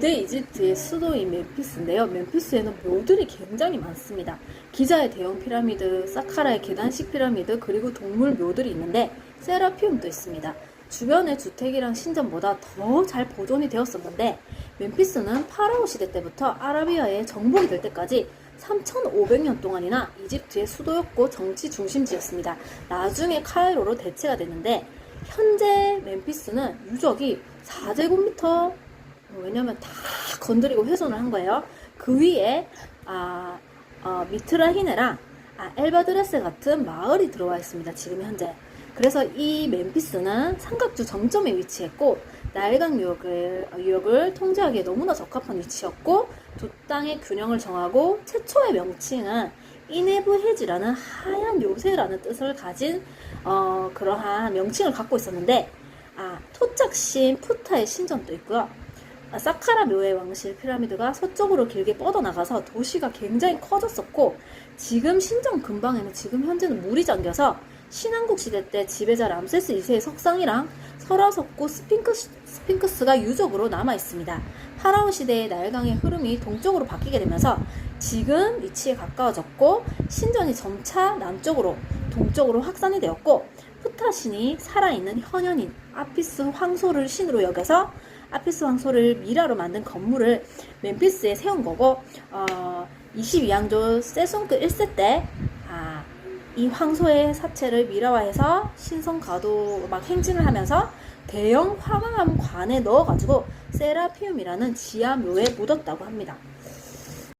고대 이집트의 수도인 멤피스인데요. 멤피스에는 묘들이 굉장히 많습니다. 기자의 대형 피라미드, 사카라의 계단식 피라미드, 그리고 동물 묘들이 있는데 세라피움도 있습니다. 주변의 주택이랑 신전보다 더 잘 보존이 되었었는데 멤피스는 파라오 시대 때부터 아라비아의 정복이 될 때까지 3,500년 동안이나 이집트의 수도였고 정치 중심지였습니다. 나중에 카이로로 대체가 됐는데 현재 멤피스는 유적이 4제곱미터 왜냐면 다 건드리고 훼손을 한 거예요. 그 위에 아, 어, 미트라히네랑 아, 엘바드레스 같은 마을이 들어와 있습니다. 지금 현재. 그래서 이 멤피스는 삼각주 정점에 위치했고 나일강 유역을, 어, 유역을 통제하기에 너무나 적합한 위치였고 두 땅의 균형을 정하고 최초의 명칭은 이네브 헤지라는 하얀 요새라는 뜻을 가진 어, 그러한 명칭을 갖고 있었는데 아, 토착신 푸타의 신전도 있고요. 아, 사카라 묘의 왕실 피라미드가 서쪽으로 길게 뻗어나가서 도시가 굉장히 커졌었고 지금 신전 근방에는 지금 현재는 물이 잠겨서 신왕국 시대 때 지배자 람세스 2세의 석상이랑 설화석고 스핑크스, 스핑크스가 유적으로 남아 있습니다. 파라오 시대의 나일강의 흐름이 동쪽으로 바뀌게 되면서 지금 위치에 가까워졌고 신전이 점차 남쪽으로 동쪽으로 확산이 되었고 푸타신이 살아있는 현현인 아피스 황소를 신으로 여겨서 아피스 황소를 미라로 만든 건물을 멤피스에 세운 거고 어, 22왕조 세송크 1세 때 아, 이 황소의 사체를 미라화해서 신성 가도 막 행진을 하면서 대형 화강암 관에 넣어가지고 세라피움이라는 지하묘에 묻었다고 합니다.